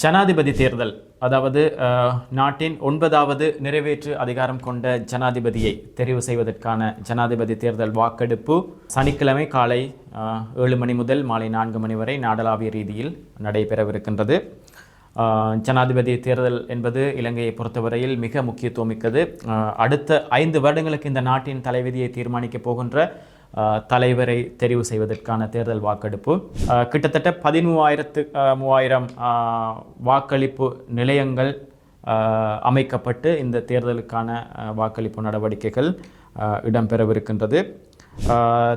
ஜனாதிபதி தேர்தல் அதாவது நாட்டின் ஒன்பதாவது நிறைவேற்று அதிகாரம் கொண்ட ஜனாதிபதியை தெரிவு செய்வதற்கான ஜனாதிபதி தேர்தல் வாக்கெடுப்பு சனிக்கிழமை காலை ஏழு மணி முதல் மாலை நான்கு மணி வரை நாடளாவிய ரீதியில் நடைபெறவிருக்கின்றது. ஜனாதிபதி தேர்தல் என்பது இலங்கையை பொறுத்தவரையில் மிக முக்கியத்துவமிக்கது அடுத்த ஐந்து வருடங்களுக்கு இந்த நாட்டின் தலைவிதியை தீர்மானிக்கப் போகின்ற தலைவரை தெரிவு செய்வதற்கான தேர்தல் வாக்கெடுப்பு. கிட்டத்தட்ட பதிமூவாயிரத்து மூவாயிரம் வாக்களிப்பு நிலையங்கள் அமைக்கப்பட்டு இந்த தேர்தலுக்கான வாக்களிப்பு நடவடிக்கைகள் இடம்பெறவிருக்கின்றது.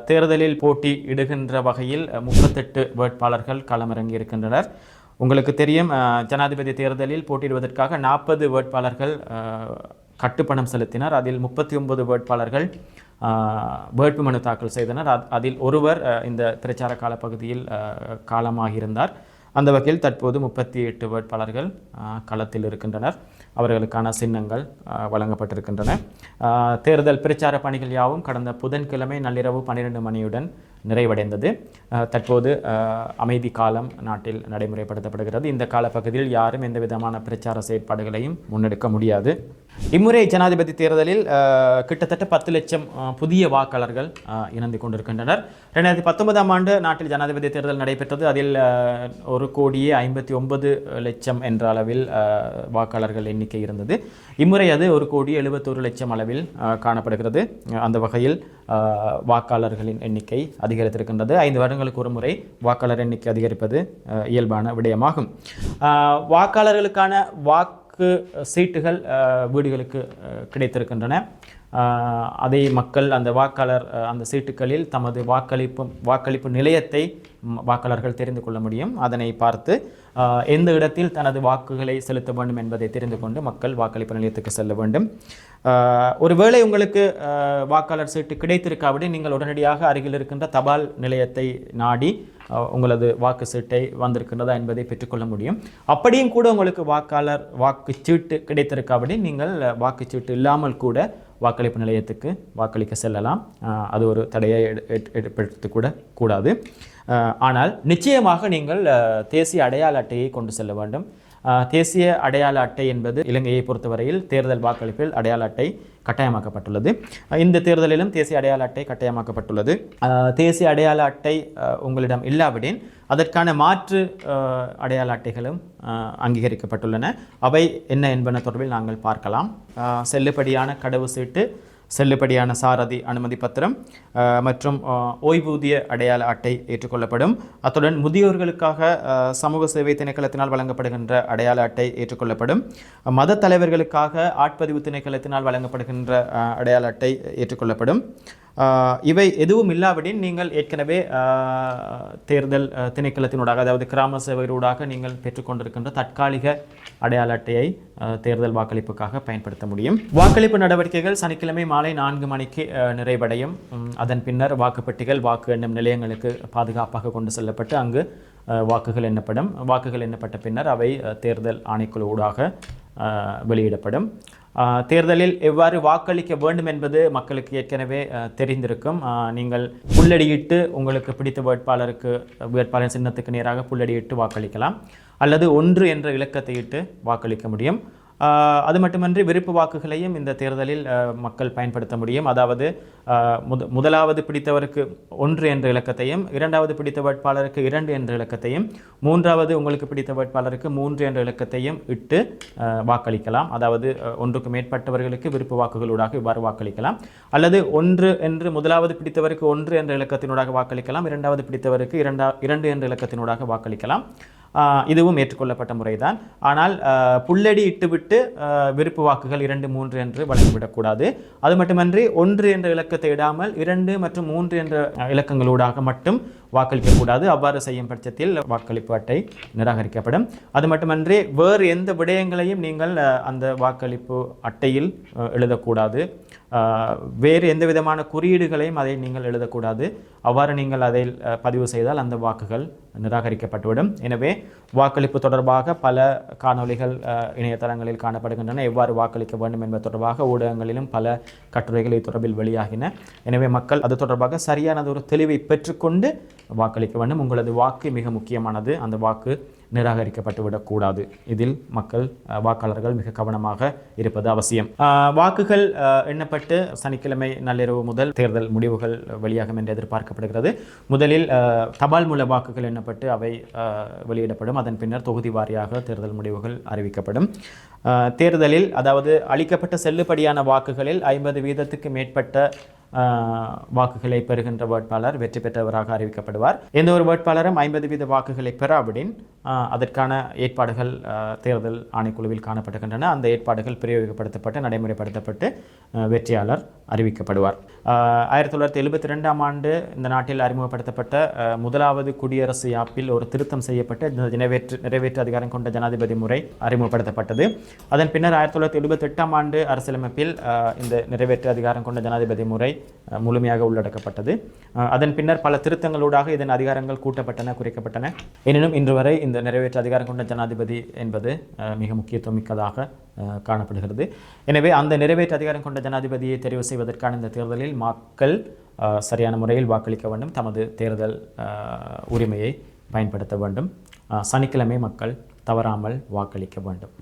தேர்தலில் போட்டி இடுகின்ற வகையில் முப்பத்தெட்டு வேட்பாளர்கள் களமிறங்கி இருக்கின்றனர். உங்களுக்கு தெரியும் ஜனாதிபதி தேர்தலில் போட்டியிடுவதற்காக நாற்பது வேட்பாளர்கள் கட்டுப்பணம் செலுத்தினர். அதில் முப்பத்தி ஒன்பது வேட்பாளர்கள் வேட்பு வேட்புமனு தாக்கல் செய்தனர். அதில் ஒருவர் இந்த பிரச்சார கால பகுதியில் காலமாகியிருந்தார். அந்த வகையில் தற்போது முப்பத்தி எட்டு வேட்பாளர்கள் களத்தில் இருக்கின்றனர். அவர்களுக்கான சின்னங்கள் வழங்கப்பட்டிருக்கின்றன. தேர்தல் பிரச்சார பணிகள் யாவும் கடந்த புதன்கிழமை நள்ளிரவு பன்னிரண்டு மணியுடன் நிறைவடைந்தது. தற்போது அமைதி காலம் நாட்டில் நடைமுறைப்படுத்தப்படுகிறது. இந்த காலப்பகுதியில் யாரும் எந்த விதமான பிரச்சார செயற்பாடுகளையும் முன்னெடுக்க முடியாது. இம்முறை ஜனாதிபதி தேர்தலில் கிட்டத்தட்ட பத்து லட்சம் புதிய வாக்காளர்கள் இணைந்து கொண்டிருக்கின்றனர். ரெண்டாயிரத்தி பத்தொன்பதாம் ஆண்டு நாட்டில் ஜனாதிபதி தேர்தல் நடைபெற்றது. அதில் ஒரு கோடியே ஐம்பத்தி ஒன்பது லட்சம் என்ற அளவில் வாக்காளர்கள் எண்ணிக்கை இருந்தது. இம்முறை அது ஒரு கோடி எழுபத்தொரு லட்சம் அளவில் காணப்படுகிறது. அந்த வகையில் வாக்காளர்களின் எண்ணிக்கை அதிகரித்திருக்கின்றது. ஐந்து வருடங்களுக்கு ஒரு முறை வாக்காளர் எண்ணிக்கை அதிகரிப்பது இயல்பான விடயமாகும். வாக்காளர்களுக்கான வாக்கு சீட்டுகள் வீடுகளுக்கு கிடைத்திருக்கின்றன. அதை மக்கள் அந்த வாக்காளர் அந்த சீட்டுகளில் தமது வாக்களிப்பு வாக்களிப்பு நிலையத்தை வாக்காளர்கள் தெரிந்து கொள்ள முடியும். அதனை பார்த்து எந்த இடத்தில் தனது வாக்குகளை செலுத்த வேண்டும் என்பதை தெரிந்து கொண்டு மக்கள் வாக்களிப்பு நிலையத்துக்கு செல்ல வேண்டும். ஒருவேளை உங்களுக்கு வாக்காளர் சீட்டு கிடைத்திருக்காவிட நீங்கள் உடனடியாக அருகில் இருக்கின்ற தபால் நிலையத்தை நாடி உங்களது வாக்கு சீட்டை வந்திருக்கின்றதா என்பதை பெற்றுக்கொள்ள முடியும். அப்படியும் கூட உங்களுக்கு வாக்காளர் வாக்குச்சீட்டு கிடைத்திருக்காவிட நீங்கள் வாக்குச்சீட்டு இல்லாமல் கூட வாக்களிப்பு நிலையத்துக்கு வாக்களிக்க செல்லலாம். அது ஒரு தடையை எடு- கூடாது. ஆனால் நிச்சயமாக நீங்கள் தேசிய அடையாள அட்டையை கொண்டு செல்ல வேண்டும். தேசிய அடையாள அட்டை என்பது இலங்கையை பொறுத்தவரையில் தேர்தல் வாக்களிப்பில் அடையாள அட்டை கட்டாயமாக்கப்பட்டுள்ளது. இந்த தேர்தலிலும் தேசிய அடையாள அட்டை கட்டாயமாக்கப்பட்டுள்ளது. தேசிய அடையாள அட்டை உங்களிடம் இல்லாவிடின் அதற்கான மாற்று அடையாள அட்டைகளும் அங்கீகரிக்கப்பட்டுள்ளன. அவை என்ன என்பன தொடர்பில் நாங்கள் பார்க்கலாம். செல்லுபடியான கடவு சீட்டு செல்லுபடியான சாரதி அனுமதி பத்திரம் மற்றும் ஓய்வூதிய அடையாள அட்டை ஏற்றுக்கொள்ளப்படும். அத்துடன் முதியோர்களுக்காக சமூக சேவை திணைக்களத்தினால் வழங்கப்படுகின்ற அடையாள அட்டை ஏற்றுக்கொள்ளப்படும். மத தலைவர்களுக்காக ஆட்பதிவு திணைக்களத்தினால் வழங்கப்படுகின்ற அடையாள அட்டை ஏற்றுக்கொள்ளப்படும். இவை எதுவும் இல்லாவிடின் நீங்கள் ஏற்கனவே தேர்தல் திணைக்களத்தினூடாக அதாவது கிராம சேவையூடாக நீங்கள் பெற்றுக்கொண்டிருக்கின்ற தற்காலிக அடையாள அட்டையை தேர்தல் வாக்களிப்புக்காக பயன்படுத்த முடியும். வாக்களிப்பு நடவடிக்கைகள் சனிக்கிழமை மாலை நான்கு மணிக்கு நிறைவடையும். அதன் பின்னர் வாக்குப்பெட்டிகள் வாக்கு எண்ணும் நிலையங்களுக்கு பாதுகாப்பாக கொண்டு செல்லப்பட்டு அங்கு வாக்குகள் எண்ணப்படும். வாக்குகள் எண்ணப்பட்ட பின்னர் அவை தேர்தல் ஆணைக்குழு ஊடாக வெளியிடப்படும். தேர்தலில் எவ்வாறு வாக்களிக்க வேண்டும் என்பது மக்களுக்கு ஏற்கனவே தெரிந்திருக்கும். நீங்கள் புல்லடியிட்டு உங்களுக்கு பிடித்த வேட்பாளருக்கு வேட்பாளர் சின்னத்துக்கு நேராக புல்லடியிட்டு வாக்களிக்கலாம். அல்லது ஒன்று என்ற இலக்கத்தை இட்டு வாக்களிக்க முடியும். அது மட்டுமன்றி விருப்பு வாக்குகளையும் இந்த தேர்தலில் மக்கள் பயன்படுத்த முடியும். அதாவது முத முதலாவது பிடித்தவருக்கு ஒன்று என்ற இலக்கத்தையும் இரண்டாவது பிடித்த வேட்பாளருக்கு இரண்டு என்ற இலக்கத்தையும் மூன்றாவது உங்களுக்கு பிடித்த வேட்பாளருக்கு மூன்று என்ற இலக்கத்தையும் இட்டு வாக்களிக்கலாம். அதாவது ஒன்றுக்கு மேற்பட்டவர்களுக்கு விருப்பு வாக்குகளூடாக இவ்வாறு வாக்களிக்கலாம். அல்லது ஒன்று என்று முதலாவது பிடித்தவருக்கு ஒன்று என்ற இலக்கத்தினூடாக வாக்களிக்கலாம். இரண்டாவது பிடித்தவருக்கு இரண்டா இரண்டு என்ற இலக்கத்தினூடாக வாக்களிக்கலாம். இதுவும் ஏற்றுக்கொள்ளப்பட்ட முறைதான். ஆனால் புல்லடி இட்டுவிட்டு விருப்பு வாக்குகள் இரண்டு மூன்று என்று வழங்கிவிடக்கூடாது. அது மட்டுமன்றி ஒன்று என்ற இலக்கத்தை இடாமல் இரண்டு மற்றும் மூன்று என்ற இலக்கங்களூடாக மட்டும் வாக்களிக்கக்கூடாது. அவ்வாறு செய்யும் பட்சத்தில் வாக்களிப்பு அட்டை நிராகரிக்கப்படும். அது மட்டுமன்றி வேறு எந்த விடயங்களையும் நீங்கள் அந்த வாக்களிப்பு அட்டையில் எழுதக்கூடாது. வேறு எந்த விதமான குறியீடுகளையும் அதை நீங்கள் எழுதக்கூடாது. அவ்வாறு நீங்கள் அதை பதிவு செய்தால் அந்த வாக்குகள் நிராகரிக்கப்பட்டுவிடும். எனவே வாக்களிப்பு தொடர்பாக பல காணொளிகள் இணையதளங்களில் காணப்படுகின்றன. எவ்வாறு வாக்களிக்க வேண்டும் என்பது தொடர்பாக ஊடகங்களிலும் பல கட்டுரைகள் இது தொடர்பில் வெளியாகின. எனவே மக்கள் அது தொடர்பாக சரியானது ஒரு தெளிவை பெற்றுக்கொண்டு வாக்களிக்க வேண்டும். உங்களது வாக்கு மிக முக்கியமானது. அந்த வாக்கு நிராகரிக்கப்பட்டு விடக்கூடாது இதில் மக்கள் வாக்காளர்கள் மிக கவனமாக இருப்பது அவசியம். வாக்குகள் எண்ணப்பட்டு சனிக்கிழமை நள்ளிரவு முதல் தேர்தல் முடிவுகள் வெளியாகும் என்று எதிர்பார்க்கப்படுகிறது. முதலில் தபால் மூல வாக்குகள் எண்ணப்பட்டு அவை வெளியிடப்படும். அதன் பின்னர் தொகுதி வாரியாக தேர்தல் முடிவுகள் அறிவிக்கப்படும். தேர்தலில் அதாவது அளிக்கப்பட்ட செல்லுபடியான வாக்குகளில் ஐம்பது வீதத்துக்கு மேற்பட்ட வாக்குகளை பெறுகின்ற வேட்பாளர் வெற்றி பெற்றவராக அறிவிக்கப்படுவார். எந்த ஒரு வேட்பாளரும் ஐம்பது வீத வாக்குகளை பெறாவிடின் அதற்கான ஏற்பாடுகள் தேர்தல் ஆணைக்குழுவில் காணப்படுகின்றன. அந்த ஏற்பாடுகள் பிரயோகப்படுத்தப்பட்டு நடைமுறைப்படுத்தப்பட்டு வெற்றியாளர் அறிவிக்கப்படுவார். ஆயிரத்தி தொள்ளாயிரத்தி எழுபத்தி ரெண்டாம் ஆண்டு இந்த நாட்டில் அறிமுகப்படுத்தப்பட்ட முதலாவது குடியரசு யாப்பில் ஒரு திருத்தம் செய்யப்பட்ட இந்த நிறைவேற்று நிறைவேற்று அதிகாரம் கொண்ட ஜனாதிபதி முறை அறிமுகப்படுத்தப்பட்டது. அதன் பின்னர் ஆயிரத்தி தொள்ளாயிரத்தி எழுபத்தி எட்டாம் ஆண்டு அரசியலமைப்பில் இந்த நிறைவேற்று அதிகாரம் கொண்ட ஜனாதிபதி முறை முழுமையாக உள்ளடக்கப்பட்டது. அதன் பின்னர் பல திருத்தங்களூடாக இதன் அதிகாரங்கள் கூட்டப்பட்டன குறைக்கப்பட்டன. எனினும் இன்று வரை இந்த நிறைவேற்று அதிகாரம் கொண்ட ஜனாதிபதி என்பது மிக முக்கியத்துவம் மிக்கதாக காணப்படுகிறது. எனவே அந்த நிறைவேற்று அதிகாரம் கொண்ட ஜனாதிபதியை தெரிவு செய்வதற்கான இந்த தேர்தலில் மக்கள் சரியான முறையில் வாக்களிக்க வேண்டும். தமது தேர்தல் உரிமையை பயன்படுத்த வேண்டும். சனிக்கிழமை மக்கள் தவறாமல் வாக்களிக்க வேண்டும்.